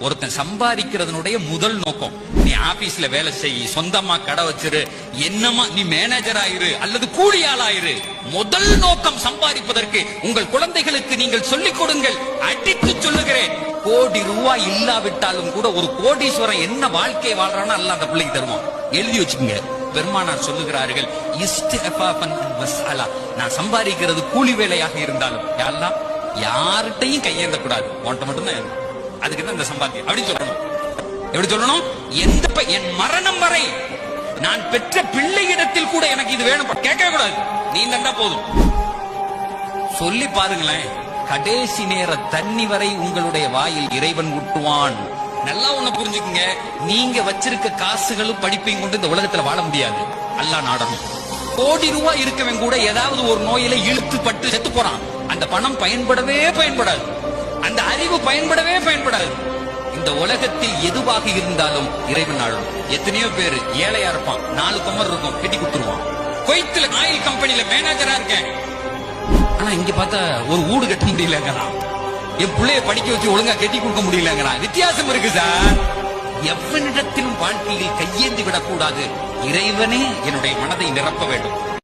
ஒருத்தன் சம்பாதிக்கிறதுனுடைய முதல் நோக்கம் நீ ஆபீஸ்ல வேலை செய் சொந்தமா கடை வச்சிரு என்னமா நீ மேனேஜர் ஆயிரு அல்லது கூலி ஆளாயிரு முதல் நோக்கம் சம்பாதிப்பதற்கு உங்கள் குழந்தைகளுக்கு நீங்கள் சொல்லிக் கொடுங்கள் அடித்து சொல்லுகிறேன். கோடி ரூபாய் இல்லாவிட்டாலும் கூட ஒரு கோடீஸ்வரன் என்ன வாழ்க்கை வாழ்றானோ அல்ல அந்த பிள்ளைக்கு தருவான். எழுதி வச்சுக்கோங்க. பெருமானார் சொல்லுகிறார்கள் நான் சம்பாதிக்கிறது கூலி வேலையாக இருந்தாலும் யாரெல்லாம்? யார்கிட்டையும் கையேந்த கூடாது உன்கிட்ட மட்டும்தான் அதுக்கு தான் இந்த சம்பாத்தியம். அப்படி சொல்லணும். எப்படி சொல்லணும்? எந்த என் மரணம் வரை நான் பெற்ற பிள்ளையிடத்தில் கூட எனக்கு இது வேணும். கேட்கவே கூடாது. நீ தந்தா போதும். சொல்லி பாருங்களேன். கடைசி நேர தண்ணி வரை உங்களுடைய வாயில் இறைவன் ஊட்டுவான். நல்லா ஒண்ணு புரிஞ்சுக்குங்க. நீங்க வச்சிருக்க காசுகளும் படிப்பையும் கொண்டு இந்த உலகத்துல வாழ முடியாது. அல்லா நாடகம். கோடி ரூபாய் இருக்கவன் கூட ஏதாவது ஒரு நோயில இழுத்து பட்டு செத்து போறான். அந்த பணம் பயன்படவே பயன்படாது. இந்த அறிவு பயன்படவே பயன்படாது. இந்த உலகத்தில் எதுவாக இருந்தாலும் இறைவன் ஆளும். எத்தனையோ பேர் ஏழையா இருப்பான். நாலு கமர் இருக்கும் கட்டி கொடுத்துருவான். கொய்த்துல ஆயில் கம்பெனில மேனேஜரா இருக்கேன். ஆனா இங்க பார்த்தா ஒரு ஊடு கட்ட முடியலங்கிறான் என் பிள்ளைய படிக்க வச்சு ஒழுங்கா கட்டி கொடுக்க முடியலங்கிறான் வித்தியாசம் இருக்கு சார். எவனிடத்திலும் வாழ்க்கையில் கையேந்தி விடக்கூடாது. இறைவனே என்னுடைய மனதை நிரப்ப வேண்டும்.